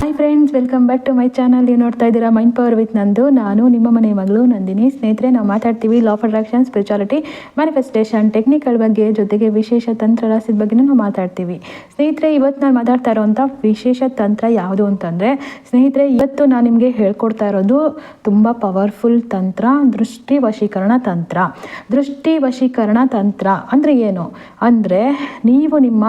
Hi friends welcome back to my channel ನೀವು ನೋಡ್ತಾ ಇದ್ದೀರಾ ಮೈಂಡ್ ಪವರ್ ವಿತ್ ನಂದು. ನಾನು ನಿಮ್ಮ ಮನೆ ಮಗಳು ನಂದಿನಿ. ಸ್ನೇಹಿತರೆ, ನಾವು ಮಾತಾಡ್ತೀವಿ law of attraction spirituality manifestation technical ಬಗ್ಗೆ, ಜೊತೆಗೆ ವಿಶೇಷ ತಂತ್ರ ರಹಸ್ಯದ ಬಗ್ಗೆ ನಾವು ಮಾತಾಡ್ತೀವಿ. ಸ್ನೇಹಿತರೆ ಇವತ್ತು ನಾನು ಮಾತಾಡ್ತಾ ಇರೋವಂಥ ವಿಶೇಷ ತಂತ್ರ ಯಾವುದು ಅಂತಂದರೆ, ಸ್ನೇಹಿತರೆ, ಇವತ್ತು ನಾನು ನಿಮಗೆ ಹೇಳ್ಕೊಡ್ತಾ ಇರೋದು ತುಂಬ ಪವರ್ಫುಲ್ ತಂತ್ರ ದೃಷ್ಟಿ ವಶೀಕರಣ ತಂತ್ರ. ದೃಷ್ಟಿ ವಶೀಕರಣ ತಂತ್ರ ಅಂದರೆ ಏನು? ಅಂದರೆ ನೀವು ನಿಮ್ಮ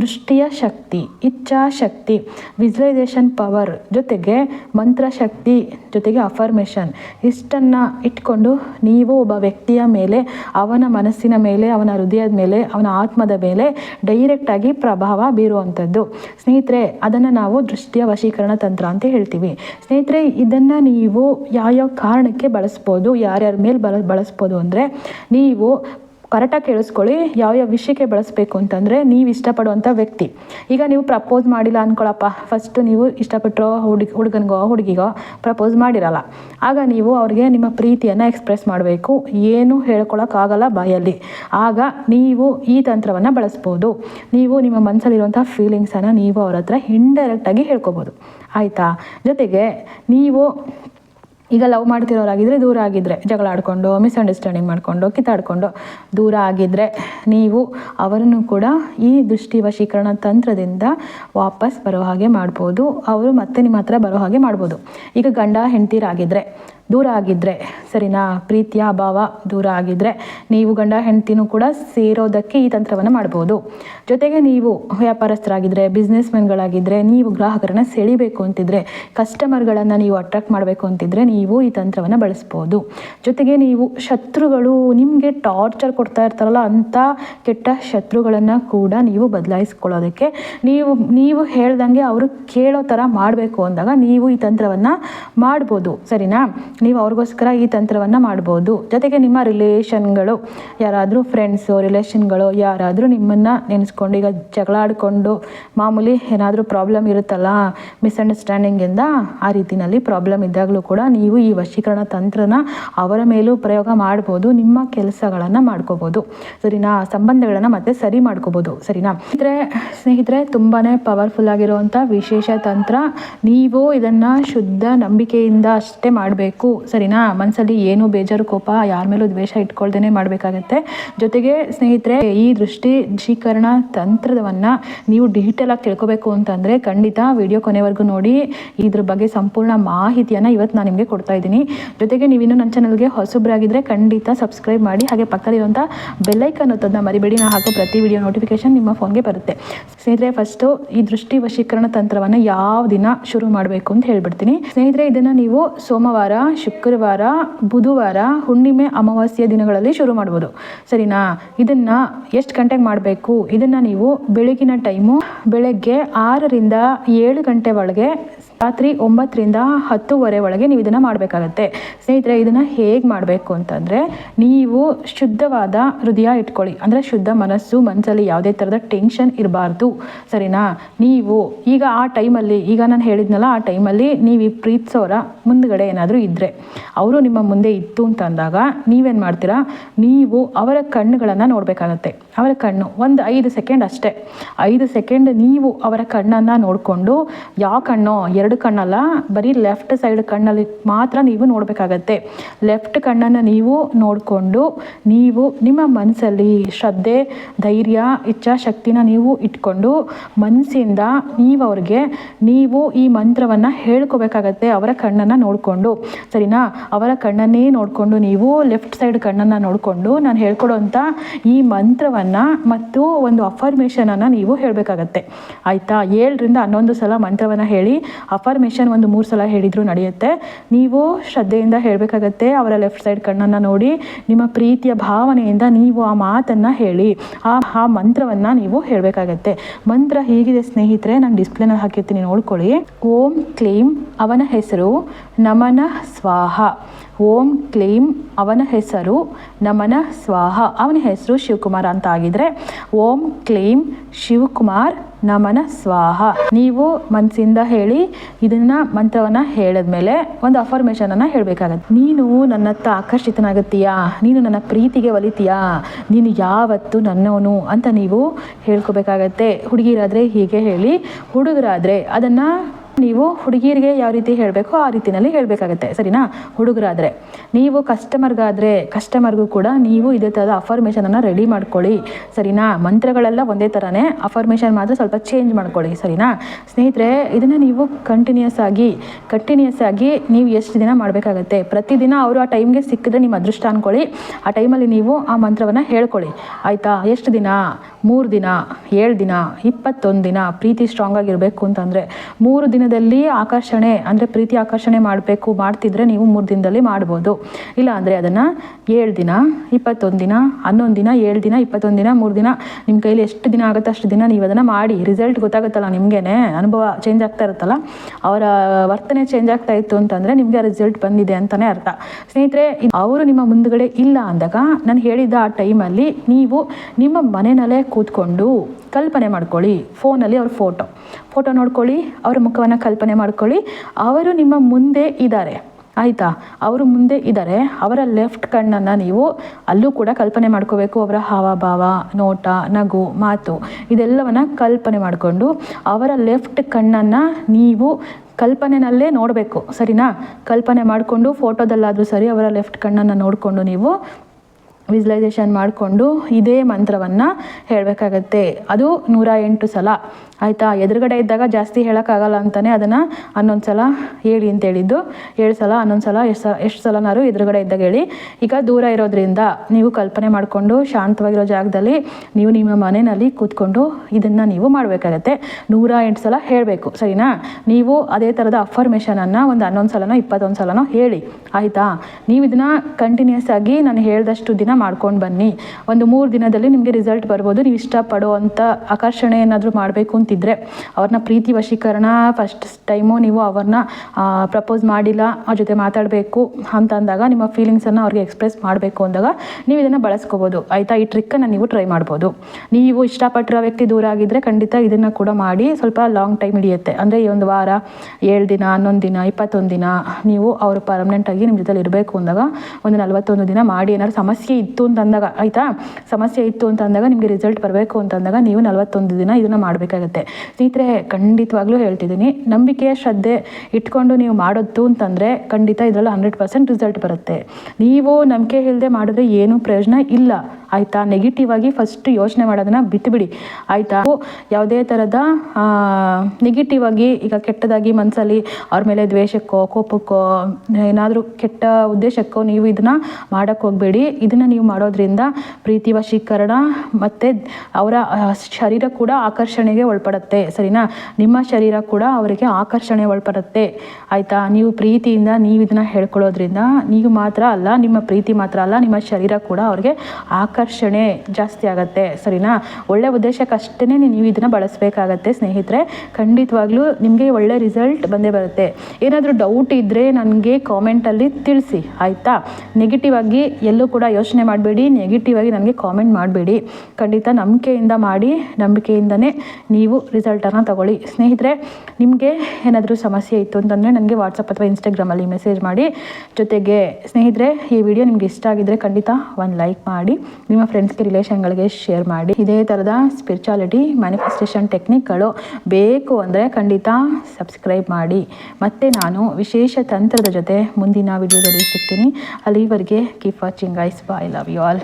ದೃಷ್ಟಿಯ ಶಕ್ತಿ, ಇಚ್ಛಾಶಕ್ತಿ ವಿಜುವಲೈಸೇಷನ್ ಪವರ್ ಜೊತೆಗೆ ಮಂತ್ರಶಕ್ತಿ ಜೊತೆಗೆ ಅಫರ್ಮೇಷನ್ ಇಷ್ಟನ್ನು ಇಟ್ಕೊಂಡು ನೀವು ಒಬ್ಬ ವ್ಯಕ್ತಿಯ ಮೇಲೆ, ಅವನ ಮನಸ್ಸಿನ ಮೇಲೆ, ಅವನ ಹೃದಯದ ಮೇಲೆ, ಅವನ ಆತ್ಮದ ಮೇಲೆ ಡೈರೆಕ್ಟಾಗಿ ಪ್ರಭಾವ ಬೀರುವಂಥದ್ದು. ಸ್ನೇಹಿತರೆ, ಅದನ್ನು ನಾವು ದೃಷ್ಟಿಯ ವಶೀಕರಣ ತಂತ್ರ ಅಂತ ಹೇಳ್ತೀವಿ. ಸ್ನೇಹಿತರೆ, ಇದನ್ನು ನೀವು ಯಾವ್ಯಾವ ಕಾರಣಕ್ಕೆ ಬಳಸ್ಬೋದು, ಯಾರ್ಯಾರ ಮೇಲೆ ಬಳ, ಬಳಸ್ಬೋದು ಅಂದರೆ, ನೀವು ಕರೆಕ್ಟಾಗಿ ಕೇಳಿಸ್ಕೊಳ್ಳಿ ಯಾವ್ಯಾವ ವಿಷಯಕ್ಕೆ ಬಳಸಬೇಕು ಅಂತಂದರೆ ನೀವು ಇಷ್ಟಪಡುವಂಥ ವ್ಯಕ್ತಿ. ಈಗ ನೀವು ಪ್ರಪೋಸ್ ಮಾಡಿಲ್ಲ ಅಂದ್ಕೊಳಪ್ಪ ಫಸ್ಟ್ ನೀವು ಇಷ್ಟಪಟ್ಟಿರೋ ಹುಡುಗ, ಹುಡುಗನಿಗೋ, ಹುಡುಗಿಗೋ ಪ್ರಪೋಸ್ ಮಾಡಿರಲ್ಲ. ಆಗ ನೀವು ಅವ್ರಿಗೆ ನಿಮ್ಮ ಪ್ರೀತಿಯನ್ನು ಎಕ್ಸ್ಪ್ರೆಸ್ ಮಾಡಬೇಕು. ಏನು ಹೇಳ್ಕೊಳಕ್ಕಾಗಲ್ಲ ಬಾಯಲ್ಲಿ. ಆಗ ನೀವು ಈ ತಂತ್ರವನ್ನು ಬಳಸ್ಬೋದು. ನೀವು ನಿಮ್ಮ ಮನಸ್ಸಲ್ಲಿರುವಂಥ ಫೀಲಿಂಗ್ಸನ್ನು ನೀವು ಅವ್ರ ಹತ್ರ ಇಂಡೈರೆಕ್ಟಾಗಿ ಹೇಳ್ಕೊಬೋದು. ಆಯಿತಾ? ಜೊತೆಗೆ ನೀವು ಈಗ ಲವ್ ಮಾಡ್ತಿರೋರಾಗಿದ್ದರೆ ದೂರ ಆಗಿದ್ದರೆ ಜಗಳ ಆಡ್ಕೊಂಡು ಮಿಸ್ಅಂಡರ್ಸ್ಟ್ಯಾಂಡಿಂಗ್ ಮಾಡಿಕೊಂಡು, ಕಿತ್ತಾಡಿಕೊಂಡು ದೂರ ಆಗಿದ್ದರೆ ನೀವು ಅವರನ್ನು ಕೂಡ ಈ ದೃಷ್ಟಿ ವಶೀಕರಣ ತಂತ್ರದಿಂದ ವಾಪಸ್ ಬರೋ ಹಾಗೆ ಮಾಡ್ಬೋದು. ಅವರು ಮತ್ತೆ ನಿಮ್ಮ ಹತ್ರ ಬರೋ ಹಾಗೆ ಮಾಡ್ಬೋದು. ಈಗ ಗಂಡ ಹೆಂಡ್ತಿರಾಗಿದ್ದರೆ ದೂರ ಆಗಿದ್ದರೆ ಸರಿನಾ? ಪ್ರೀತಿಯ ಅಭಾವ ದೂರ ಆಗಿದ್ದರೆ ನೀವು ಗಂಡ ಹೆಂಡ್ತಿನೂ ಕೂಡ ಸೇರೋದಕ್ಕೆ ಈ ತಂತ್ರವನ್ನು ಮಾಡ್ಬೋದು. ಜೊತೆಗೆ ನೀವು ವ್ಯಾಪಾರಸ್ಥರಾಗಿದ್ದರೆ ಬಿಸ್ನೆಸ್ ಮ್ಯಾನ್ಗಳಾಗಿದ್ದರೆ ನೀವು ಗ್ರಾಹಕರನ್ನು ಸೆಳಿಬೇಕು ಅಂತಿದ್ರೆ ಕಸ್ಟಮರ್ಗಳನ್ನು ನೀವು ಅಟ್ರಾಕ್ಟ್ ಮಾಡಬೇಕು ಅಂತಿದ್ರೆ ನೀವು ಈ ತಂತ್ರವನ್ನು ಬಳಸ್ಬೋದು. ಜೊತೆಗೆ ನೀವು ಶತ್ರುಗಳು ನಿಮಗೆ ಟಾರ್ಚರ್ ಕೊಡ್ತಾ ಇರ್ತಾರಲ್ಲ ಅಂಥ ಕೆಟ್ಟ ಶತ್ರುಗಳನ್ನು ಕೂಡ ನೀವು ಬದಲಾಯಿಸ್ಕೊಳ್ಳೋದಕ್ಕೆ ನೀವು ನೀವು ಹೇಳ್ದಂಗೆ ಅವರು ಕೇಳೋ ಥರ ಮಾಡಬೇಕು ಅಂದಾಗ ನೀವು ಈ ತಂತ್ರವನ್ನು ಮಾಡ್ಬೋದು. ಸರಿನಾ? ನೀವು ಅವ್ರಿಗೋಸ್ಕರ ಈ ತಂತ್ರವನ್ನು ಮಾಡ್ಬೋದು. ಜೊತೆಗೆ ನಿಮ್ಮ ರಿಲೇಷನ್ಗಳು ಯಾರಾದರೂ ಫ್ರೆಂಡ್ಸು ರಿಲೇಷನ್ಗಳು ಯಾರಾದರೂ ನಿಮ್ಮನ್ನು ನೆನೆಸ್ಕೊಂಡು, ಈಗ ಜಗಳ ಆಡಿಕೊಂಡು ಮಾಮೂಲಿ ಏನಾದರೂ ಪ್ರಾಬ್ಲಮ್ ಇರುತ್ತಲ್ಲ ಮಿಸ್ಅಂಡರ್ಸ್ಟ್ಯಾಂಡಿಂಗಿಂದ ಆ ರೀತಿಯಲ್ಲಿ ಪ್ರಾಬ್ಲಮ್ ಇದ್ದಾಗಲೂ ಕೂಡ ನೀವು ಈ ವಶೀಕರಣ ತಂತ್ರನ ಅವರ ಮೇಲೂ ಪ್ರಯೋಗ ಮಾಡ್ಬೋದು, ನಿಮ್ಮ ಕೆಲಸಗಳನ್ನು ಮಾಡ್ಕೋಬೋದು. ಸರಿನಾ? ಸಂಬಂಧಗಳನ್ನು ಮತ್ತೆ ಸರಿ ಮಾಡ್ಕೋಬೋದು. ಸರಿನಾ? ಸ್ನೇಹಿತರೆ ಸ್ನೇಹಿತರೆ ತುಂಬಾ ಪವರ್ಫುಲ್ ಆಗಿರುವಂಥ ವಿಶೇಷ ತಂತ್ರ, ನೀವು ಇದನ್ನು ಶುದ್ಧ ನಂಬಿಕೆಯಿಂದ ಅಷ್ಟೇ ಮಾಡಬೇಕು. ಸರಿನಾ? ಮನಸ್ಸಲ್ಲಿ ಏನು ಬೇಜಾರು, ಕೋಪ, ಯಾರ ಮೇಲೂ ದ್ವೇಷ ಇಟ್ಕೊಳ್ದೇ ಮಾಡಬೇಕಾಗತ್ತೆ. ಜೊತೆಗೆ ಸ್ನೇಹಿತರೆ, ಈ ದೃಷ್ಟಿ ವಶೀಕರಣ ತಂತ್ರವನ್ನು ನೀವು ಡಿಜಿಟಲಾಗಿ ತಿಳ್ಕೊಬೇಕು ಅಂತಂದರೆ ಖಂಡಿತ ವಿಡಿಯೋ ಕೊನೆವರೆಗೂ ನೋಡಿ. ಇದ್ರ ಬಗ್ಗೆ ಸಂಪೂರ್ಣ ಮಾಹಿತಿಯನ್ನು ಇವತ್ತು ನಾನು ನಿಮಗೆ ಕೊಡ್ತಾ ಇದ್ದೀನಿ. ಜೊತೆಗೆ ನೀವಿನ್ನೂ ನನ್ನ ಚಾನಲ್ಗೆ ಹೊಸಬ್ರಾಗಿದ್ದರೆ ಖಂಡಿತ ಸಬ್ಸ್ಕ್ರೈಬ್ ಮಾಡಿ. ಹಾಗೆ ಪಕ್ಕದಲ್ಲಿರುವಂಥ ಬೆಲ್ಲೈಕನ್ ಒತ್ತೋದನ್ನ ಮರಿಬೇಡಿ. ನಾನು ಹಾಕೋ ಪ್ರತಿ ವಿಡಿಯೋ ನೋಟಿಫಿಕೇಶನ್ ನಿಮ್ಮ ಫೋನ್ಗೆ ಬರುತ್ತೆ. ಸ್ನೇಹಿತರೆ ಫಸ್ಟು ಈ ದೃಷ್ಟಿ ವಶೀಕರಣ ತಂತ್ರವನ್ನು ಯಾವ ದಿನ ಶುರು ಮಾಡಬೇಕು ಅಂತ ಹೇಳ್ಬಿಡ್ತೀನಿ. ಸ್ನೇಹಿತರೆ, ಇದನ್ನು ನೀವು ಸೋಮವಾರ ಶುಕ್ರವಾರ, ಬುಧವಾರ, ಹುಣ್ಣಿಮೆ ಅಮಾವಾಸ್ಯೆ ದಿನಗಳಲ್ಲಿ ಶುರು ಮಾಡ್ಬೋದು. ಸರಿನಾ? ಇದನ್ನು ಎಷ್ಟು ಗಂಟೆಗೆ ಮಾಡಬೇಕು? ಇದನ್ನು ನೀವು ಬೆಳಗಿನ ಟೈಮು ಬೆಳಗ್ಗೆ ಆರರಿಂದ ಏಳು ಗಂಟೆ ಒಳಗೆ ರಾತ್ರಿ ಒಂಬತ್ತರಿಂದ ಹತ್ತುವರೆ ಒಳಗೆ ನೀವು ಇದನ್ನು ಮಾಡಬೇಕಾಗತ್ತೆ. ಸ್ನೇಹಿತರೆ, ಇದನ್ನು ಹೇಗೆ ಮಾಡಬೇಕು ಅಂತಂದರೆ, ನೀವು ಶುದ್ಧವಾದ ಹೃದಯ ಇಟ್ಕೊಳ್ಳಿ. ಅಂದರೆ ಶುದ್ಧ ಮನಸ್ಸು ಮನಸ್ಸಲ್ಲಿ ಯಾವುದೇ ಥರದ ಟೆನ್ಷನ್ ಇರಬಾರ್ದು. ಸರಿನಾ? ನೀವು ಈಗ ಆ ಟೈಮಲ್ಲಿ, ಈಗ ನಾನು ಹೇಳಿದ್ನಲ್ಲ, ಆ ಟೈಮಲ್ಲಿ ನೀವು ಪ್ರೀತಿಸೋರ ಮುಂದಗಡೆ ಏನಾದರೂ ಇದ್ದರೆ ಅವರು ನಿಮ್ಮ ಮುಂದೆ ಇತ್ತು ಅಂತ ಅಂದಾಗ ನೀವೇನು ಮಾಡ್ತೀರಾ? ನೀವು ಅವರ ಕಣ್ಣುಗಳನ್ನು ನೋಡಬೇಕಾಗತ್ತೆ. ಅವರ ಕಣ್ಣು, ಒಂದು ಐದು ಸೆಕೆಂಡ್ ಅಷ್ಟೇ. ಐದು ಸೆಕೆಂಡ್ ನೀವು ಅವರ ಕಣ್ಣನ್ನು ನೋಡಿಕೊಂಡು, ಯಾವ ಕಣ್ಣೋ, ಎರಡು ಕಣ್ಣಲ್ಲ, ಬರೀ ಲೆಫ್ಟ್ ಸೈಡ್ ಕಣ್ಣಲ್ಲಿ ಮಾತ್ರ ನೀವು ನೋಡಬೇಕಾಗತ್ತೆ. ಲೆಫ್ಟ್ ಕಣ್ಣನ್ನು ನೀವು ನೋಡಿಕೊಂಡು ನೀವು ನಿಮ್ಮ ಮನಸ್ಸಲ್ಲಿ ಶ್ರದ್ಧೆ, ಧೈರ್ಯ, ಇಚ್ಛಾಶಕ್ತಿನ ನೀವು ಇಟ್ಕೊಂಡು ಮನಸ್ಸಿಂದ ನೀವು ಅವ್ರಿಗೆ ನೀವು ಈ ಮಂತ್ರವನ್ನು ಹೇಳ್ಕೋಬೇಕಾಗತ್ತೆ ಅವರ ಕಣ್ಣನ್ನು ನೋಡಿಕೊಂಡು. ಸರಿನಾ? ಅವರ ಕಣ್ಣನ್ನೇ ನೋಡಿಕೊಂಡು ನೀವು ಲೆಫ್ಟ್ ಸೈಡ್ ಕಣ್ಣನ್ನು ನೋಡಿಕೊಂಡು ನಾನು ಹೇಳ್ಕೊಡೋಂಥ ಈ ಮಂತ್ರವನ್ನು ಮತ್ತು ಒಂದು ಅಫರ್ಮೇಷನನ್ನು ನೀವು ಹೇಳಬೇಕಾಗತ್ತೆ. ಆಯಿತಾ? ಏಳರಿಂದ ಹನ್ನೊಂದು ಸಲ ಮಂತ್ರವನ್ನು ಹೇಳಿ ಅಫರ್ಮೇಷನ್ ಒಂದು ಮೂರು ಸಲ ಹೇಳಿದರೂ ನಡೆಯುತ್ತೆ. ನೀವು ಶ್ರದ್ಧೆಯಿಂದ ಹೇಳಬೇಕಾಗತ್ತೆ ಅವರ ಲೆಫ್ಟ್ ಸೈಡ್ ಕಣ್ಣನ್ನು ನೋಡಿ, ನಿಮ್ಮ ಪ್ರೀತಿಯ ಭಾವನೆಯಿಂದ ನೀವು ಆ ಮಾತನ್ನು ಹೇಳಿ, ಆ ಆ ಮಂತ್ರವನ್ನು ನೀವು ಹೇಳಬೇಕಾಗತ್ತೆ. ಮಂತ್ರ ಹೀಗಿದೆ ಸ್ನೇಹಿತರೆ, ನಾನು ಡಿಸ್ಪ್ಲೇನಲ್ಲಿ ಹಾಕಿರ್ತೀನಿ, ನೋಡ್ಕೊಳ್ಳಿ. ಓಂ ಕ್ಲೀಂ, ಅವನ ಹೆಸರು ನಮನ ಸ್ವಾಹ. ಓಂ ಕ್ಲೀಂ ಅವನ ಹೆಸರು ನಮನ ಸ್ವಾಹ. ಅವನ ಹೆಸರು ಶಿವಕುಮಾರ್ ಅಂತ ಆಗಿದ್ರೆ ಓಂ ಕ್ಲೀಂ ಶಿವಕುಮಾರ್ ನಮನ ಸ್ವಾಹ. ನೀವು ಮನಸ್ಸಿಂದ ಹೇಳಿ ಇದನ್ನ ಮಂತ್ರವನ್ನು ಹೇಳಿದ್ಮೇಲೆ ಒಂದು ಅಫರ್ಮೇಷನನ್ನು ಹೇಳಬೇಕಾಗತ್ತೆ. ನೀನು ನನ್ನತ್ತ ಆಕರ್ಷಿತನಾಗುತ್ತೀಯ ಆಕರ್ಷಿತನಾಗುತ್ತೀಯಾ? ನೀನು ನನ್ನ ಪ್ರೀತಿಗೆ ಒಲಿತೀಯಾ? ನೀನು ಯಾವತ್ತು ನನ್ನವನು ಅಂತ ನೀವು ಹೇಳ್ಕೋಬೇಕಾಗತ್ತೆ. ಹುಡುಗಿರಾದರೆ ಹೀಗೆ ಹೇಳಿ, ಹುಡುಗರಾದರೆ ಅದನ್ನು ನೀವು ಹುಡುಗಿಯರಿಗೆ ಯಾವ ರೀತಿ ಹೇಳಬೇಕೋ ಆ ರೀತಿನಲ್ಲಿ ಹೇಳಬೇಕಾಗತ್ತೆ, ಸರಿನಾ? ಹುಡುಗರಾದರೆ. ನೀವು ಕಸ್ಟಮರ್ಗಾದರೆ ಕಸ್ಟಮರ್ಗೂ ಕೂಡ ನೀವು ಇದೇ ಥರದ ಅಫರ್ಮೇಷನನ್ನು ರೆಡಿ ಮಾಡ್ಕೊಳ್ಳಿ, ಸರಿನಾ? ಮಂತ್ರಗಳೆಲ್ಲ ಒಂದೇ ಥರನೇ ಅಫರ್ಮೇಷನ್ ಮಾತ್ರ ಸ್ವಲ್ಪ ಚೇಂಜ್ ಮಾಡ್ಕೊಳ್ಳಿ, ಸರಿನಾ? ಸ್ನೇಹಿತರೆ, ಇದನ್ನು ನೀವು ಕಂಟಿನ್ಯೂಸ್ ಆಗಿ ಕಂಟಿನ್ಯೂಸ್ ಆಗಿ ನೀವು ಎಷ್ಟು ದಿನ ಮಾಡಬೇಕಾಗತ್ತೆ? ಪ್ರತಿದಿನ ಅವರು ಆ ಟೈಮ್ಗೆ ಸಿಕ್ಕಿದ್ರೆ ನಿಮ್ಮ ಅದೃಷ್ಟ ಅಂದ್ಕೊಳ್ಳಿ ಆ ಟೈಮಲ್ಲಿ ನೀವು ಆ ಮಂತ್ರವನ್ನು ಹೇಳ್ಕೊಳ್ಳಿ. ಆಯಿತಾ? ಎಷ್ಟು ದಿನ? ಮೂರು ದಿನ, ಏಳು ದಿನ, ಇಪ್ಪತ್ತೊಂದು ದಿನ, ಪ್ರೀತಿ ಸ್ಟ್ರಾಂಗ್ ಆಗಿರಬೇಕು ಅಂತಂದರೆ ಮೂರು ದಿನದಲ್ಲಿ ಆಕರ್ಷಣೆ, ಅಂದರೆ ಪ್ರೀತಿ ಆಕರ್ಷಣೆ ಮಾಡಬೇಕು, ಮಾಡ್ತಿದ್ರೆ ನೀವು ಮೂರು ದಿನದಲ್ಲಿ ಮಾಡ್ಬೋದು. ಇಲ್ಲ ಅಂದರೆ ಅದನ್ನು ಏಳು ದಿನ, ಇಪ್ಪತ್ತೊಂದು ದಿನ, ಹನ್ನೊಂದು ದಿನ, ಏಳು ದಿನ, ಇಪ್ಪತ್ತೊಂದು ದಿನ, ಮೂರು ದಿನ, ನಿಮ್ಮ ಕೈಲಿ ಎಷ್ಟು ದಿನ ಆಗುತ್ತೆ ಅಷ್ಟು ದಿನ ನೀವು ಅದನ್ನು ಮಾಡಿ. ರಿಸಲ್ಟ್ ಗೊತ್ತಾಗುತ್ತಲ್ಲ ನಿಮಗೇನೆ, ಅನುಭವ ಚೇಂಜ್ ಆಗ್ತಾ ಇರುತ್ತಲ್ಲ, ಅವರ ವರ್ತನೆ ಚೇಂಜ್ ಆಗ್ತಾ ಇತ್ತು ಅಂತಂದರೆ ನಿಮಗೆ ಆ ರಿಸಲ್ಟ್ ಬಂದಿದೆ ಅಂತಲೇ ಅರ್ಥ. ಸ್ನೇಹಿತರೆ ಅವರು ನಿಮ್ಮ ಮುಂದುಗಡೆ ಇಲ್ಲ ಅಂದಾಗ ನಾನು ಹೇಳಿದ ಆ ಟೈಮಲ್ಲಿ ನೀವು ನಿಮ್ಮ ಮನೆಯಲ್ಲೇ ಕೂತ್ಕೊಂಡು ಕಲ್ಪನೆ ಮಾಡ್ಕೊಳ್ಳಿ ಫೋನಲ್ಲಿ ಅವ್ರ ಫೋಟೋ ಫೋಟೋ ನೋಡ್ಕೊಳ್ಳಿ, ಅವರ ಮುಖವನ್ನು ಕಲ್ಪನೆ ಮಾಡ್ಕೊಳ್ಳಿ. ಅವರು ನಿಮ್ಮ ಮುಂದೆ ಇದ್ದಾರೆ. ಆಯಿತಾ? ಅವರು ಮುಂದೆ ಇದ್ದಾರೆ. ಅವರ ಲೆಫ್ಟ್ ಕಣ್ಣನ್ನು ನೀವು ಅಲ್ಲೂ ಕೂಡ ಕಲ್ಪನೆ ಮಾಡ್ಕೋಬೇಕು. ಅವರ ಹಾವಭಾವ, ನೋಟ, ನಗು, ಮಾತು, ಇದೆಲ್ಲವನ್ನ ಕಲ್ಪನೆ ಮಾಡಿಕೊಂಡು ಅವರ ಲೆಫ್ಟ್ ಕಣ್ಣನ್ನು ನೀವು ಕಲ್ಪನೆನಲ್ಲೇ ನೋಡಬೇಕು. ಸರಿನಾ? ಕಲ್ಪನೆ ಮಾಡಿಕೊಂಡು ಫೋಟೋದಲ್ಲಾದರೂ ಸರಿ ಅವರ ಲೆಫ್ಟ್ ಕಣ್ಣನ್ನು ನೋಡಿಕೊಂಡು ನೀವು ವಿಜುವಲೈಸೇಷನ್ ಮಾಡಿಕೊಂಡು ಇದೇ ಮಂತ್ರವನ್ನು ಹೇಳಬೇಕಾಗತ್ತೆ. ಅದು ನೂರ ಎಂಟು ಸಲ. ಆಯಿತಾ? ಎದುರುಗಡೆ ಇದ್ದಾಗ ಜಾಸ್ತಿ ಹೇಳೋಕ್ಕಾಗಲ್ಲ ಅಂತಲೇ ಅದನ್ನು ಹನ್ನೊಂದು ಸಲ ಹೇಳಿ ಅಂತ ಹೇಳಿದ್ದು. ಏಳು ಸಲ ಹನ್ನೊಂದು ಸಲ, ಎಷ್ಟು ಸಲ ಎಷ್ಟು ಸಲನಾರು ಎದುರುಗಡೆ ಇದ್ದಾಗ ಹೇಳಿ. ಈಗ ದೂರ ಇರೋದ್ರಿಂದ ನೀವು ಕಲ್ಪನೆ ಮಾಡಿಕೊಂಡು ಶಾಂತವಾಗಿರೋ ಜಾಗದಲ್ಲಿ ನೀವು ನಿಮ್ಮ ಮನೆಯಲ್ಲಿ ಕೂತ್ಕೊಂಡು ಇದನ್ನು ನೀವು ಮಾಡಬೇಕಾಗತ್ತೆ. ನೂರ ಎಂಟು ಸಲ ಹೇಳಬೇಕು, ಸರಿನಾ? ನೀವು ಅದೇ ಥರದ ಅಫರ್ಮೇಷನನ್ನು ಒಂದು ಹನ್ನೊಂದು ಸಲನೋ, ಇಪ್ಪತ್ತೊಂದು ಸಲನೋ ಹೇಳಿ, ಆಯಿತಾ? ನೀವು ಇದನ್ನು ಕಂಟಿನ್ಯೂಸ್ ಆಗಿ ನಾನು ಹೇಳಿದಷ್ಟು ದಿನ ಮಾಡ್ಕೊಂಡು ಬನ್ನಿ. ಒಂದು ಮೂರು ದಿನದಲ್ಲಿ ನಿಮಗೆ ರಿಸಲ್ಟ್ ಬರ್ಬೋದು. ನೀವು ಇಷ್ಟಪಡುವಂಥ ಆಕರ್ಷಣೆ ಏನಾದರೂ ಮಾಡಬೇಕು ಅಂತಿದ್ರೆ ಅವ್ರನ್ನ ಪ್ರೀತಿ ವಶೀಕರಣ ಫಸ್ಟ್ ಟೈಮು ನೀವು ಅವ್ರನ್ನ ಪ್ರಪೋಸ್ ಮಾಡಿಲ್ಲ, ಅವ್ರ ಜೊತೆ ಮಾತಾಡಬೇಕು ಅಂತ ಅಂದಾಗ ನಿಮ್ಮ ಫೀಲಿಂಗ್ಸನ್ನು ಅವ್ರಿಗೆ ಎಕ್ಸ್ಪ್ರೆಸ್ ಮಾಡಬೇಕು ಅಂದಾಗ ನೀವು ಇದನ್ನು ಬಳಸ್ಕೋಬೋದು. ಆಯಿತಾ? ಈ ಟ್ರಿಕ್ಕನ್ನು ನೀವು ಟ್ರೈ ಮಾಡ್ಬೋದು. ನೀವು ಇಷ್ಟಪಟ್ಟಿರೋ ವ್ಯಕ್ತಿ ದೂರ ಆಗಿದ್ದರೆ ಖಂಡಿತ ಇದನ್ನು ಕೂಡ ಮಾಡಿ ಸ್ವಲ್ಪ ಲಾಂಗ್ ಟೈಮ್ ಹಿಡಿಯುತ್ತೆ. ಅಂದರೆ ಈ ಒಂದು ವಾರ, ಏಳು ದಿನ, ಹನ್ನೊಂದು ದಿನ, ಇಪ್ಪತ್ತೊಂದು ದಿನ ನೀವು ಅವರು ಪರ್ಮನೆಂಟಾಗಿ ನಿಮ್ಮ ಜೊತೆಲಿ ಇರಬೇಕು ಅಂದಾಗ ಒಂದು ನಲವತ್ತೊಂದು ದಿನ ಮಾಡಿ ಏನಾದ್ರು ಸಮಸ್ಯೆ ಇತ್ತು ಅಂತ ಅಂದಾಗ, ಆಯಿತಾ? ಸಮಸ್ಯೆ ಇತ್ತು ಅಂತ ಅಂದಾಗ ನಿಮಗೆ ರಿಸಲ್ಟ್ ಬರಬೇಕು ಅಂತ ಅಂದಾಗ ನೀವು ನಲವತ್ತೊಂದು ದಿನ ಇದನ್ನು ಮಾಡಬೇಕಾಗತ್ತೆ. ಸ್ನೇಹಿತರೆ, ಖಂಡಿತವಾಗ್ಲೂ ಹೇಳ್ತಿದ್ದೀನಿ. ನಂಬಿಕೆ ಶ್ರದ್ಧೆ ಇಟ್ಕೊಂಡು ನೀವು ಮಾಡೋದು ಅಂತಂದರೆ ಖಂಡಿತ ಇದರಲ್ಲಿ ಹಂಡ್ರೆಡ್ ಪರ್ಸೆಂಟ್ ರಿಸಲ್ಟ್ ಬರುತ್ತೆ. ನೀವು ನಂಬಿಕೆ ಇಲ್ಲದೆ ಮಾಡಿದ್ರೆ ಏನೂ ಪ್ರಯೋಜನ ಇಲ್ಲ. ಆಯಿತಾ? ನೆಗೆಟಿವ್ ಆಗಿ ಫಸ್ಟ್ ಯೋಚನೆ ಮಾಡೋದನ್ನ ಬಿಟ್ಟುಬಿಡಿ ಆಯಿತಾ? ಯಾವುದೇ ಥರದ ನೆಗೆಟಿವ್ ಆಗಿ, ಈಗ ಕೆಟ್ಟದಾಗಿ ಮನಸ್ಸಲ್ಲಿ ಅವ್ರ ಮೇಲೆ ದ್ವೇಷಕ್ಕೋ, ಕೋಪಕ್ಕೋ, ಏನಾದರೂ ಕೆಟ್ಟ ಉದ್ದೇಶಕ್ಕೋ ನೀವು ಇದನ್ನು ಮಾಡೋಕ್ಕೆ ಹೋಗಬೇಡಿ. ಇದನ್ನು ನೀವು ಮಾಡೋದ್ರಿಂದ ಪ್ರೀತಿ, ವಶೀಕರಣ ಮತ್ತು ಅವರ ಶರೀರ ಕೂಡ ಆಕರ್ಷಣೆಗೆ ಒಳಪಡುತ್ತೆ. ಸರಿನಾ? ನಿಮ್ಮ ಶರೀರ ಕೂಡ ಅವರಿಗೆ ಆಕರ್ಷಣೆ ಒಳಪಡುತ್ತೆ. ಆಯಿತಾ? ನೀವು ಪ್ರೀತಿಯಿಂದ ನೀವು ಇದನ್ನು ಹೇಳ್ಕೊಳ್ಳೋದ್ರಿಂದ ನೀವು ಮಾತ್ರ ಅಲ್ಲ, ನಿಮ್ಮ ಪ್ರೀತಿ ಮಾತ್ರ ಅಲ್ಲ, ನಿಮ್ಮ ಶರೀರ ಕೂಡ ಅವ್ರಿಗೆ ಆಕರ್ಷಣೆ ಜಾಸ್ತಿ ಆಗುತ್ತೆ, ಸರಿನಾ? ಒಳ್ಳೆ ಉದ್ದೇಶಕ್ಕಷ್ಟೇ ನೀವು ಇದನ್ನು ಬಳಸಬೇಕಾಗತ್ತೆ ಸ್ನೇಹಿತರೆ. ಖಂಡಿತವಾಗ್ಲೂ ನಿಮಗೆ ಒಳ್ಳೆ ರಿಸಲ್ಟ್ ಬಂದೇ ಬರುತ್ತೆ. ಏನಾದರೂ ಡೌಟ್ ಇದ್ದರೆ ನನಗೆ ಕಾಮೆಂಟಲ್ಲಿ ತಿಳಿಸಿ, ಆಯಿತಾ? ನೆಗೆಟಿವ್ ಆಗಿ ಎಲ್ಲೂ ಕೂಡ ಯೋಚನೆ ಮಾಡಬೇಡಿ ನೆಗೆಟಿವ್ ಆಗಿ ನನಗೆ ಕಾಮೆಂಟ್ ಮಾಡಬೇಡಿ. ಖಂಡಿತ ನಂಬಿಕೆಯಿಂದ ಮಾಡಿ, ನಂಬಿಕೆಯಿಂದನೇ ನೀವು ರಿಸಲ್ಟನ್ನು ತಗೊಳ್ಳಿ. ಸ್ನೇಹಿತರೆ, ನಿಮಗೆ ಏನಾದರೂ ಸಮಸ್ಯೆ ಇತ್ತು ಅಂತಂದರೆ ನನಗೆ ವಾಟ್ಸಪ್ ಅಥವಾ ಇನ್ಸ್ಟಾಗ್ರಾಮಲ್ಲಿ ಮೆಸೇಜ್ ಮಾಡಿ. ಜೊತೆಗೆ ಸ್ನೇಹಿತರೆ, ಈ ವಿಡಿಯೋ ನಿಮಗೆ ಇಷ್ಟ ಆಗಿದ್ದರೆ ಖಂಡಿತ ಒಂದು ಲೈಕ್ ಮಾಡಿ. ನಿಮ್ಮ ಫ್ರೆಂಡ್ಸ್ಗೆ ರಿಲೇಷನ್ಗಳಿಗೆ ಶೇರ್ ಮಾಡಿ. ಇದೇ ಥರದ ಸ್ಪಿರಿಚುಯಾಲಿಟಿ ಮ್ಯಾನಿಫೆಸ್ಟೇಷನ್ ಟೆಕ್ನಿಕ್ಗಳು ಬೇಕು ಅಂದರೆ ಖಂಡಿತ ಸಬ್ಸ್ಕ್ರೈಬ್ ಮಾಡಿ. ಮತ್ತು ನಾನು ವಿಶೇಷ ತಂತ್ರದ ಜೊತೆ ಮುಂದಿನ ವಿಡಿಯೋದಲ್ಲಿ ಸಿಗ್ತೀನಿ. ಅಲ್ಲಿವರೆಗೆ keep watching guys bye love you all